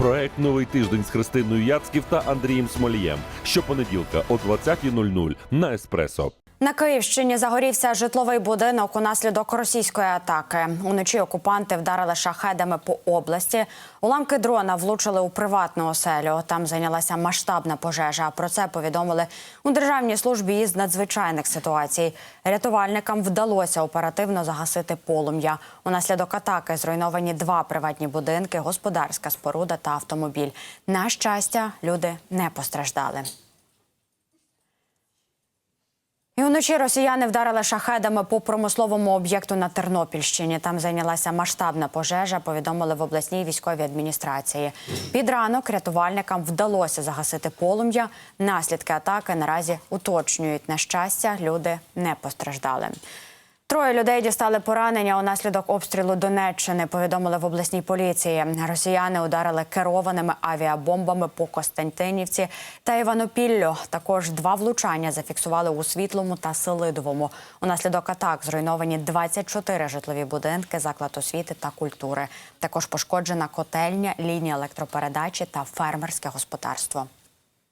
Проект Новий тиждень з Христиною Яцьків та Андрієм Смолієм. Щопонеділка о 20.00 на Еспресо. На Київщині загорівся житловий будинок унаслідок російської атаки. Уночі окупанти вдарили шахедами по області. Уламки дрона влучили у приватну оселю. Там зайнялася масштабна пожежа. Про це повідомили у державній службі із надзвичайних ситуацій. Рятувальникам вдалося оперативно загасити полум'я. Унаслідок атаки зруйновані два приватні будинки, господарська споруда та автомобіль. На щастя, люди не постраждали. Вночі росіяни вдарили шахедами по промисловому об'єкту на Тернопільщині. Там зайнялася масштабна пожежа. Повідомили в обласній військовій адміністрації. Під ранок рятувальникам вдалося загасити полум'я. Наслідки атаки наразі уточнюють. На щастя, люди не постраждали. Троє людей дістали поранення унаслідок обстрілу Донеччини. Повідомили в обласній поліції. Росіяни ударили керованими авіабомбами по Костянтинівці та Іванопіллю. Також два влучання зафіксували у Світлому та Селидовому. Унаслідок атак зруйновані 24 житлові будинки, заклад освіти та культури. Також пошкоджена котельня, лінія електропередачі та фермерське господарство.